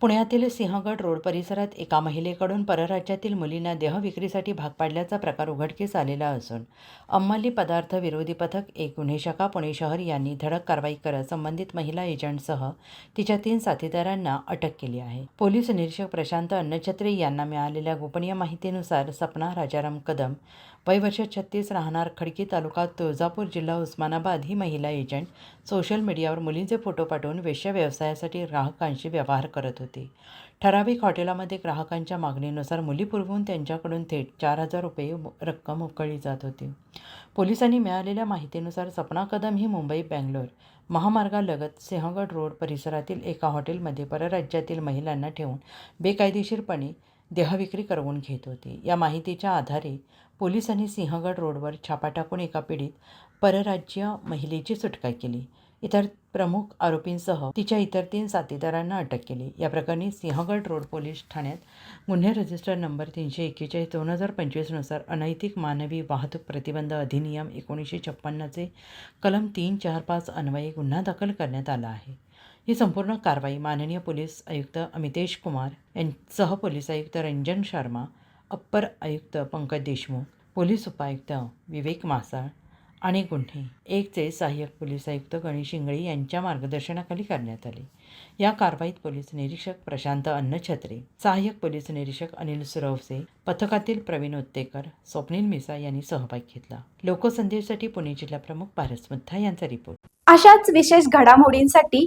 पुण्यातील सिंहगड रोड परिसरात एका महिलेकडून परराज्यातील मुलींना देहविक्रीसाठी भाग पाडल्याचा प्रकार उघडकीस आलेला असून अंमली पदार्थ विरोधी पथक एक गुन्हे शाखा पुणे शहर यांनी धडक कारवाई करत संबंधित महिला एजंटसह तिच्या तीन साथीदारांना अटक केली आहे. पोलीस निरीक्षक प्रशांत अन्नछत्रे यांना मिळालेल्या गोपनीय माहितीनुसार सपना राजाराम कदम वय वर्ष छत्तीस राहणार खडकी तालुका तुळजापूर जिल्हा उस्मानाबाद ही महिला एजंट सोशल मीडियावर मुलींचे फोटो पाठवून वेश्या व्यवसायासाठी ग्राहकांशी व्यवहार करत होती. ठराविक हॉटेलामध्ये ग्राहकांच्या मागणीनुसार मुली पुरवून त्यांच्याकडून थेट चार हजार रुपये रक्कम उकळली जात होती. पोलिसांनी मिळालेल्या माहितीनुसार सपना कदम ही मुंबई बँगलोर महामार्गालगत सिंहगड रोड परिसरातील एका हॉटेलमध्ये परराज्यातील महिलांना ठेवून बेकायदेशीरपणे देहविक्री करवून घेत होती. या माहितीच्या आधारे पोलिसांनी सिंहगड रोडवर छापा टाकून एका पीडित परराज्य महिलेची सुटका केली. इतर प्रमुख आरोपींसह तिच्या इतर तीन साथीदारांना अटक केली. या प्रकरणी सिंहगड रोड पोलीस ठाण्यात गुन्हे रजिस्टर नंबर तीनशे एक्केचाळीस दोन हजार पंचवीसनुसार अनैतिक मानवी वाहतूक प्रतिबंध अधिनियम एकोणीसशे छप्पन्नचे कलम तीन चार पाच अन्वये गुन्हा दाखल करण्यात आला आहे. ही संपूर्ण कारवाई माननीय पोलीस आयुक्त अमितेश कुमार यांसह पोलीस आयुक्त रंजन शर्मा अप्पर आयुक्त पंकज देशमुख पोलीस उपायुक्त विवेक मासाळ आणि गुन्हे. एकचे सहाय्यक पोलीस आयुक्त गणेश इंगळे यांच्या मार्गदर्शनाखाली करण्यात आले. या कारवाईत पोलीस निरीक्षक प्रशांत अन्नछत्रे सहाय्यक पोलीस निरीक्षक अनिल सुरवसे पथकातील प्रवीण उत्तेकर स्वप्नील मिसा यांनी सहभाग घेतला. लोकसंदेशसाठी पुणे जिल्हा प्रमुख भारत मुद्दा यांचा रिपोर्ट अशाच विशेष घडामोडींसाठी